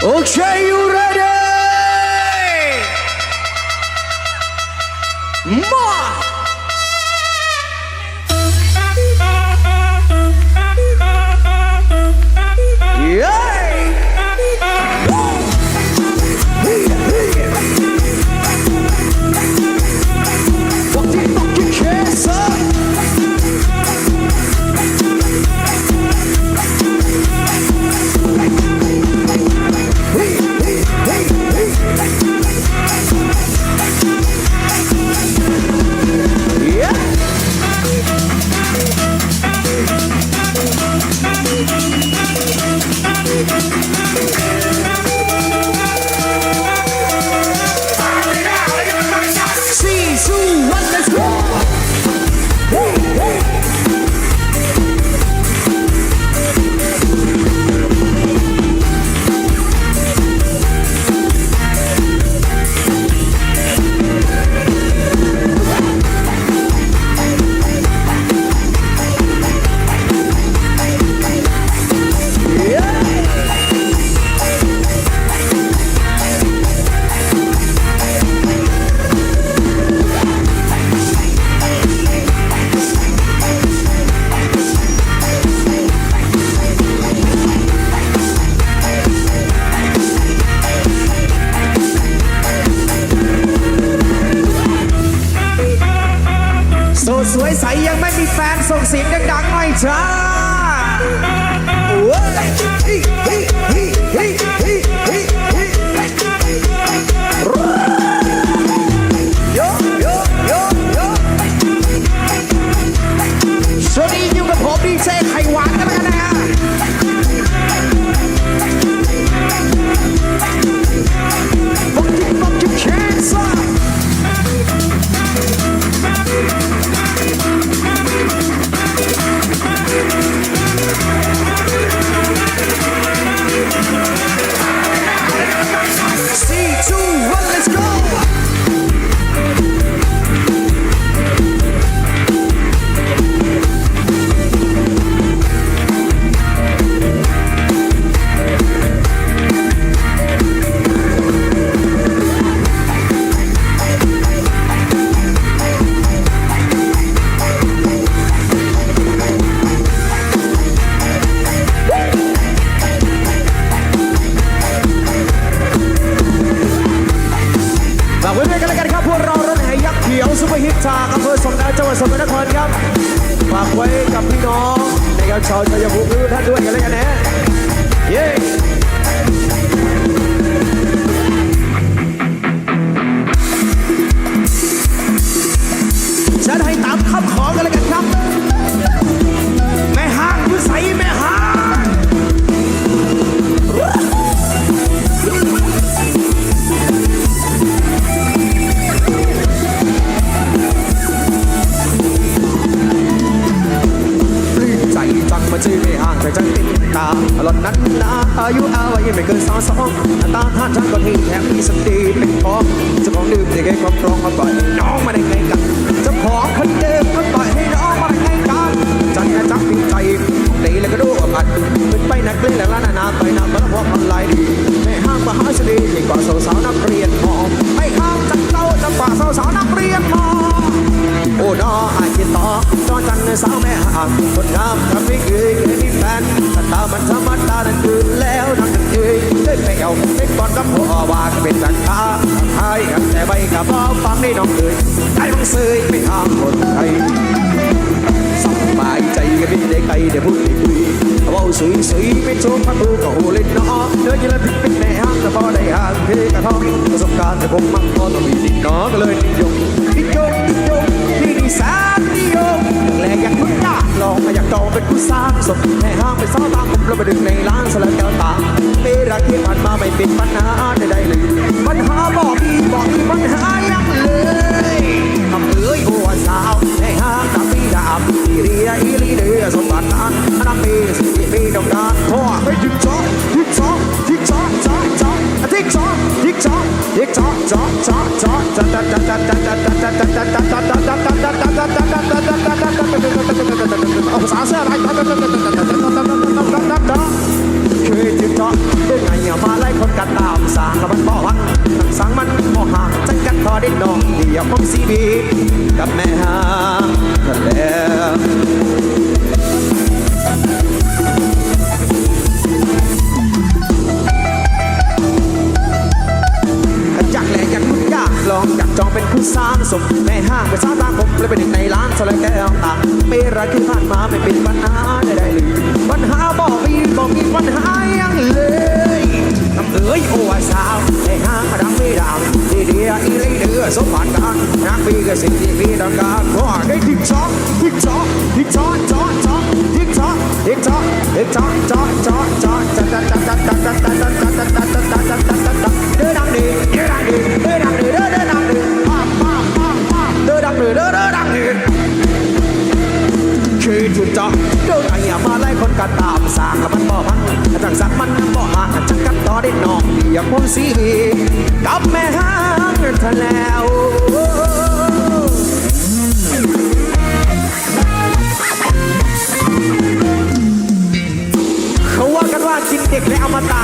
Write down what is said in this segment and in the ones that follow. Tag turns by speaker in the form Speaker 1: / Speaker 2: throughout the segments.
Speaker 1: Okay, you ready? More. สดสวยใสยังไม่มีแฟนส่งเสียงดังๆหน่อยจ้าเฮ้ยเฮ้ยเฮ้ยเฮ้ยเฮ้ย มาด้วยกันเลยกันครับพวกเรารถแห่ยักษ์เขียวซุปเปอร์ฮิตจากอำเภอสมเด็จจังหวัดสมุกลนครครับฝากไว้กับพี่น้องในการับชาวชัยภูมิทุกท่านด้วยกันเลยกันนะเย้ ไม่เกินสองสองตาท่าทางก็ที่แถมมีสติเป็นพร้อจ้ของดื่มเด็กให้ครอบครองมาปล่อยน้องมาได้ไงกันจะของคนเดิมก็ปล่อยให้น้องมาได้ไงกันจันแค่จับผิดใจตีแล้วก็ดูอัดเป็นไปนักเล่นแล้วล่ะนานาไปนักบรรพบุรุ ปิดโชว์พักเออก็หูเล่นน้องเนื้อกินแล้วพิปิดในห้างแต่พอได้ห่างเพกระท้องประสบการณ์จะพบมมักพอต้องมีนิดน้อก็เลยนิยมนิยมนิยมนี่นิสานนิยมแรงอยากมึงอยากลองอยากจองเป็นผู้สร้างสมในห้างไปซ้อตามผมเราไปดึงในร้านสลัดแก้วตาเมรักที่ผ่านมาไม่เป็นปัญหาใดๆเลยปัญหาบอกมีบอกมีปัญหายังเลยทำเอ้ยโอ้สาวในห้างตาปีดาบที่เรียอีรีเดือสมบัตินั้น ไเคยจึงเจาเรื่ไงเนี่ยมาไล่คนกันตามสางแล้วมันบ่หักสางมันบ่ห่างจังกันพอได้องเดียวผมสีบีกับแม่ห่างแล้วอกแหลกอยกมุดยากลองอยกจองเป็นผู้สร้างสมแม่ห้างเป็นซาตา สลายแก้วตาไม่รักที่ผ่านมาไม่เป็นปัญหาใดๆเลยปัญหาบอกมีบอกมีปัญหายังเลยทำเอ้ยโอ้สาวไอ้ห้างรังไม่ดังดีเดียอีเลยเดือสมบัติกันนักปีก็สิ่งที่พี่ต้องการขอได้ถึงช็ คือจุดจอเดินไอ้มาไล่คนกันตามสางกับมันบ่พังจังสักมันบ่ห่างจังกันต่อได้น้องเดียกผมสีกับแม่ห้างเธอแล้วเขาว่ากันว่ากินเด็กและอมตะ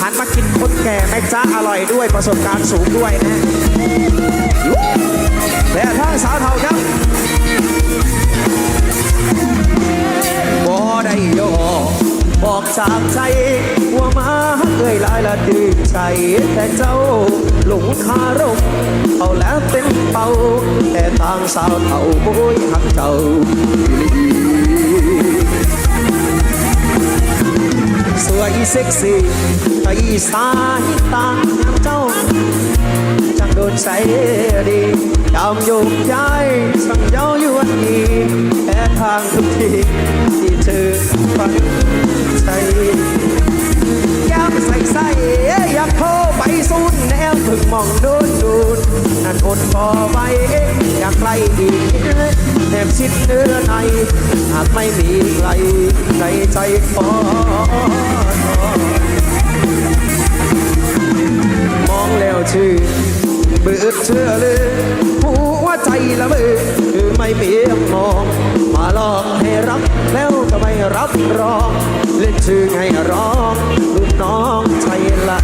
Speaker 1: หันมากินคนแก่แม่จ้าอร่อยด้วยประสบการณ์สูงด้วยนะและทาสาวท บอกจากใจว่ามาเอ่ยลายละดื้อใจ แต่เจ้าหลงคารมเอาแล้วเป็นเป่าแต่ทางสาวเท่าโบยหักเจ้าสวยเซ็กซี่ไอ้สายตาเจ้า จังโดใสดียอมยกย้ายสั่งเย้ายวนยีแพ้ทางทุกทีที่เธอฝันใจยามใส่ใส่อยากโทรไปสูนแนวถึงมองดนดูนนั่นอดพอไว้อยากไกลอีกแนบชิดเนื้อในหากไม่มีใครในใจขอ อเชื่อเลยหัวใจละเบือคือไม่เพียงมอง มาลอกให้รับแล้วทำไมรับรอง เล่นชื่อให้ร้องรุ่นน้องใจละ